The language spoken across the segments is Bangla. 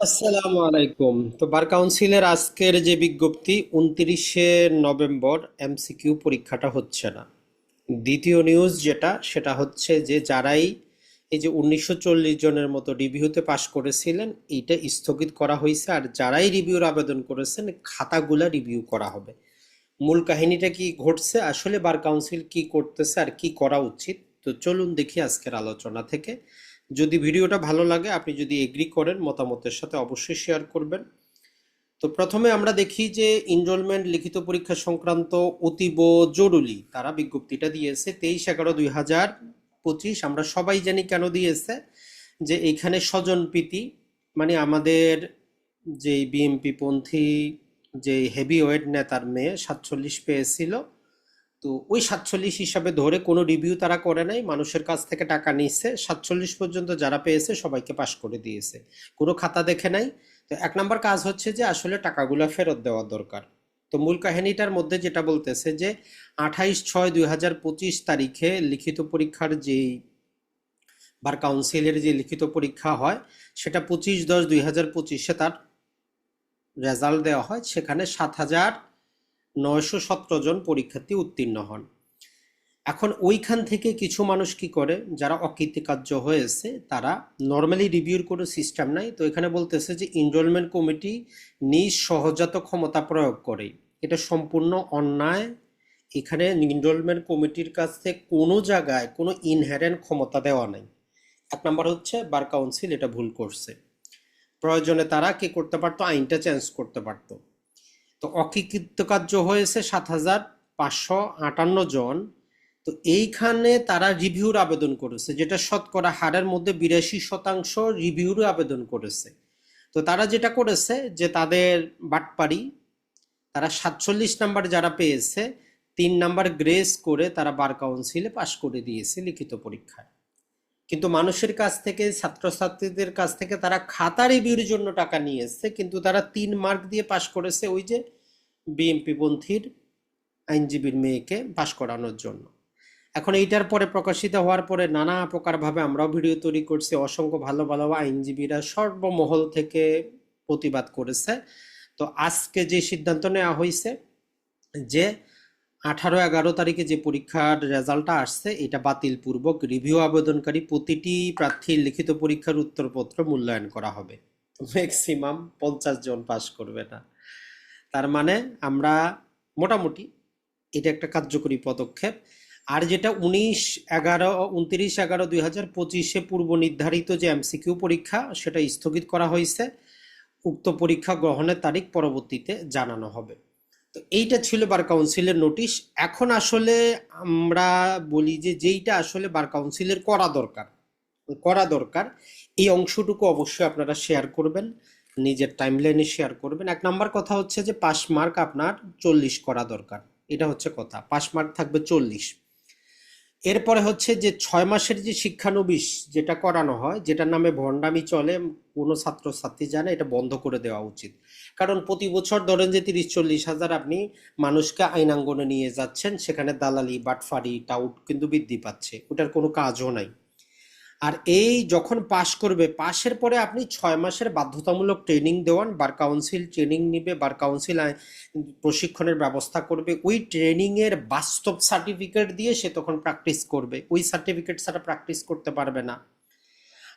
আসসালামু আলাইকুম। তো বার কাউন্সিলের আজকের যে বিজ্ঞপ্তি, উনত্রিশে নভেম্বর এমসিকিউ পরীক্ষাটা হচ্ছে না। দ্বিতীয় নিউজ যেটা, সেটা হচ্ছে যে যারাই এই যে উনিশশো চল্লিশ জনের মতো রিভিউতে পাশ করেছিলেন, এইটা স্থগিত করা হয়েছে। আর যারাই রিভিউর আবেদন করেছেন, খাতাগুলা রিভিউ করা হবে। মূল কাহিনীটা কি ঘটছে, আসলে বার কাউন্সিল কি করতেছে আর কি করা উচিত? তো চলুন দেখি আজকের আলোচনা থেকে। যদি ভিডিওটা ভালো লাগে, আপনি যদি এগ্রি করেন, মতামতের সাথে অবশ্যই শেয়ার করবেন। তো প্রথমে আমরা দেখি যে ইনরোলমেন্ট লিখিত পরীক্ষা সংক্রান্ত অতীব জরুরি। তারা বিজ্ঞপ্তিটা দিয়েছে তেইশ এগারো দুই হাজার পঁচিশ। আমরা সবাই জানি কেন দিয়েছে, যে এইখানে স্বজনপ্রীতি মানে আমাদের যে বিএমপি পন্থী যে হেভি ওয়েট নেতার মেয়ে সাতচল্লিশ পেয়েছিল। তো ওই সাতচল্লিশ হিসাবে ধরে কোনো রিভিউ তারা করে নাই, মানুষের কাছ থেকে টাকা নিচ্ছে সাতচল্লিশ পর্যন্ত যারা পেয়েছে সবাইকে পাশ করে দিয়েছে। কোনো খাতা দেখে নাই। তো এক নম্বর কাজ হচ্ছে যে আসলে টাকাগুলো ফেরত দেওয়া দরকার। তো মূল কাহিনীটার মধ্যে যেটা বলতেছে যে আঠাইশ ছয় দুই হাজার পঁচিশ তারিখে লিখিত পরীক্ষার যেই বার কাউন্সিলের যে লিখিত পরীক্ষা হয়, সেটা পঁচিশ দশ দুই হাজার পঁচিশে তার রেজাল্ট দেওয়া হয়। সেখানে সাত হাজার নয়শো সতেরো জন পরীক্ষার্থী উত্তীর্ণ হন। এখন ওইখান থেকে কিছু মানুষ কি করে? যারা অকৃতকার্য হয়েছে, তারা নর্মালি রিভিউর কোনো সিস্টেম নাই। তো এখানে বলতেছে যে এনরোলমেন্ট কমিটি নিজ সহজাত ক্ষমতা প্রয়োগ করে। এটা সম্পূর্ণ অন্যায়। এখানে এনরোলমেন্ট কমিটির কাছ থেকে কোনো জায়গায় কোনো ইনহেরেন্ট ক্ষমতা দেওয়া নাই। এক নম্বর হচ্ছে বার কাউন্সিল এটা ভুল করছে। প্রয়োজনে তারা কি করতে পারতো? আইনটা চেঞ্জ করতে পারতো। তো অকৃতকার্য হয়েছে সাত হাজার পাঁচশো আটান্ন জন। তো এইখানে তারা রিভিউর আবেদন করেছে, যেটা শতকরা হারের মধ্যে বিরাশি শতাংশ রিভিউর আবেদন করেছে। তো তারা যেটা করেছে যে তাদের বাটপাড়ি, তারা সাতচল্লিশ নাম্বার যারা পেয়েছে, তিন নাম্বার গ্রেস করে তারা বার কাউন্সিলে পাশ করে দিয়েছে লিখিত পরীক্ষায়। কিন্তু মানুষের কাছ থেকে, ছাত্রছাত্রীদের কাছ থেকে তারা খাতা রিভিউর জন্য টাকা নিয়ে এসছে, কিন্তু তারা তিন মার্ক দিয়ে পাশ করেছে ওই যে বিএমপি পন্থীর আইনজীবীর মেয়েকে পাশ করানোর জন্য। এখন এইটার পরে প্রকাশিত হওয়ার পরে নানা প্রকারভাবে আমরাও ভিডিও তৈরি করছি, অসংখ্য ভালো ভালো আইনজীবীরা সর্বমহল থেকে প্রতিবাদ করেছে। তো আজকে যে সিদ্ধান্ত নেওয়া হয়েছে যে আঠারো এগারো তারিখে যে পরীক্ষার রেজাল্টটা আসছে, এটা বাতিল পূর্বক রিভিউ আবেদনকারী প্রতিটি প্রার্থীর লিখিত পরীক্ষার উত্তরপত্র মূল্যায়ন করা হবে। ম্যাক্সিমাম পঞ্চাশ জন পাশ করবে না। তার মানে আমরা মোটামুটি এটা একটা কার্যকরী পদক্ষেপ। আর যেটা উনিশ এগারো উনত্রিশ এগারো দুই হাজার পঁচিশে পূর্ব নির্ধারিত যে এমসিকিউ পরীক্ষা, সেটা স্থগিত করা হয়েছে। উক্ত পরীক্ষা গ্রহণের তারিখ পরবর্তীতে জানানো হবে। তো এইটা ছিল বার কাউন্সিলের নোটিশ। এখন আসলে আমরা বলি যে যেইটা আসলে বার কাউন্সিলের করা দরকার করা দরকার, এই অংশটুকু অবশ্যই আপনারা শেয়ার করবেন, নিজের টাইমলাইনে শেয়ার করবেন। এক নাম্বার কথা হচ্ছে যে পাস মার্ক আপনার চল্লিশ করা দরকার। এটা হচ্ছে কথা পাস মার্ক থাকবে চল্লিশ। এরপরে হচ্ছে যে ছয় মাসের যে শিক্ষানবিশ যেটা করানো হয়, যেটার নামে ভণ্ডামি চলে, কোনো ছাত্রছাত্রী জানে, এটা বন্ধ করে দেওয়া উচিত। কারণ প্রতি বছর ধরেন যে তিরিশ চল্লিশ হাজার আপনি মানুষকে আইনাঙ্গনে নিয়ে যাচ্ছেন, সেখানে দালালি, বাটফারি, টাউট কিন্তু বৃদ্ধি পাচ্ছে। ওটার কোনো কাজও নাই। আর এই যখন পাশ করবে, পাশের পরে আপনি ছয় মাসের বাধ্যতামূলক ট্রেনিং দেওয়ান, বার কাউন্সিল ট্রেনিং নিবে, বার কাউন্সিল প্রশিক্ষণের ব্যবস্থা করবে। ওই ট্রেনিং এর বাস্তব সার্টিফিকেট দিয়ে সে তখন প্র্যাকটিস করবে। ওই সার্টিফিকেট ছাড়া প্র্যাকটিস করতে পারবে না।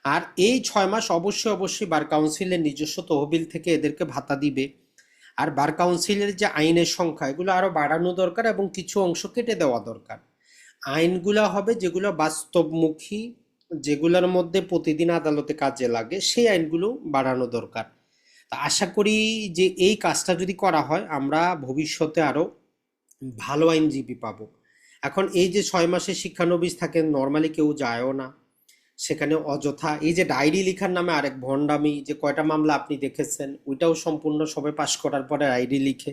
আর এই ছয় মাস অবশ্যই অবশ্যই বার কাউন্সিলের নিজস্ব তহবিল থেকে এদেরকে ভাতা দিবে। আর বার কাউন্সিলের যে আইনের সংখ্যা, এগুলো আরও বাড়ানো দরকার এবং কিছু অংশ কেটে দেওয়া দরকার। আইনগুলো হবে যেগুলো বাস্তবমুখী যেগুলোর মধ্যে প্রতিদিন আদালতে কাজে লাগে, সেই আইনগুলো বাড়ানো দরকার। তা আশা করি যে এই কাজটা যদি করা হয়, আমরা ভবিষ্যতে আরও ভালো আইনজীবী পাবো। এখন এই যে ছয় মাসের শিক্ষানবিশ থাকেন নর্মালি কেউ যায়ও না। সেখানে অযথা এই যে ডায়েরি লেখার নামে আরেক ভণ্ডামি, যে কয়টা মামলা আপনি দেখেছেন, ওইটাও সম্পূর্ণ সবাই পাশ করার পরে ডায়েরি লিখে,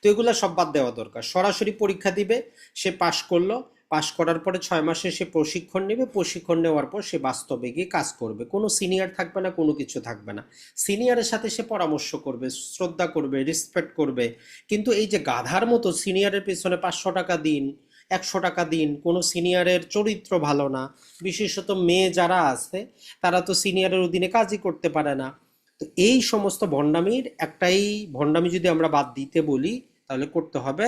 তো এগুলো সব বাদ দেওয়া দরকার। সরাসরি পরীক্ষা দিবে, সে পাশ করল পাশ করার পরে ছয় মাসে সে প্রশিক্ষণ নেবে, প্রশিক্ষণ নেওয়ার পর সে বাস্তবে গিয়ে কাজ করবে। কোনো সিনিয়র থাকবে না, কোনো কিছু থাকবে না। সিনিয়রের সাথে সে পরামর্শ করবে, শ্রদ্ধা করবে রেসপেক্ট করবে। কিন্তু এই যে গাধার মতো সিনিয়রের পেছনে পাঁচশো টাকা দিন, একশো টাকা দিন, কোনো সিনিয়রের চরিত্র ভালো না, বিশেষত মেয়ে যারা আছে, তারা তো সিনিয়রের অধীনে কাজই করতে পারে না। তো এই সমস্ত ভণ্ডামির একটাই, ভণ্ডামি যদি আমরা বাদ দিতে বলি, তাহলে করতে হবে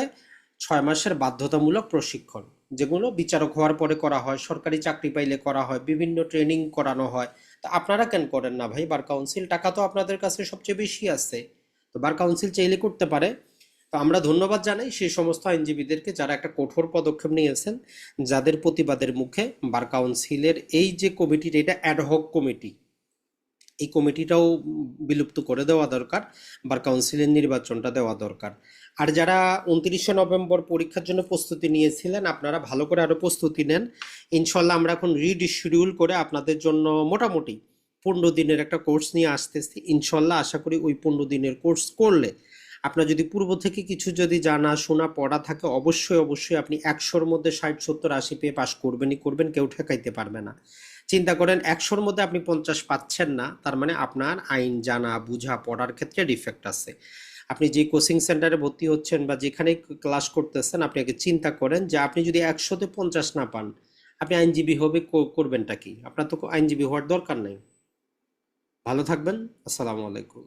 ছয় মাসের বাধ্যতামূলক প্রশিক্ষণ, যেগুলো বিচারক হওয়ার পরে করা হয়, সরকারি চাকরি পাইলে করা হয়, বিভিন্ন ট্রেনিং করানো হয়। তো আপনারা কেন করেন না ভাই? বার কাউন্সিল টাকা তো আপনাদের কাছে সবচেয়ে বেশি আছে। তো বার কাউন্সিল চাইলে করতে পারে। তো আমরা ধন্যবাদ জানাই সেই সমস্ত আইনজীবীদেরকে যারা একটা কঠোর পদক্ষেপ নিয়েছেন, যাদের প্রতিবাদের মুখে বার কাউন্সিলের এই যে কমিটির, এটা অ্যাডহক কমিটি এই কমিটিটাও বিলুপ্ত করে দেওয়া দরকার বা কাউন্সিলের নির্বাচনটা দেওয়া দরকার। আর যারা উনত্রিশে নভেম্বর পরীক্ষার জন্য প্রস্তুতি নিয়েছিলেন, আপনারা ভালো করে আরও প্রস্তুতি নেন। ইনশাল্লাহ আমরা এখন রিডিশিডিউল করে আপনাদের জন্য মোটামুটি পনেরো দিনের একটা কোর্স নিয়ে আসতেছি। ইনশাল্লাহ আশা করি ওই পনেরো দিনের কোর্স করলে আপনার যদি পূর্ব থেকে কিছু যদি জানা শোনা পড়া থাকে, অবশ্যই অবশ্যই আপনি একশোর মধ্যে ষাট, সত্তর, আশি পেয়ে পাশ করবেনই, করবেন, কেউ ঠেকাইতে পারবে না। চিন্তা করেন, একশোর মধ্যে আপনি পঞ্চাশ পাচ্ছেন না, তার মানে আপনার আইন জানা, বুঝা, পড়ার ক্ষেত্রে ডিফেক্ট আছে। আপনি যে কোচিং সেন্টারে ভর্তি হচ্ছেন বা যেখানে ক্লাস করতেছেন, আপনি আগে চিন্তা করেন যে আপনি যদি একশোতে পঞ্চাশ না পান, আপনি আইনজীবী হবে করবেনটা কি? আপনার তো আইনজীবী হওয়ার দরকার নেই। ভালো থাকবেন, আসসালামু আলাইকুম।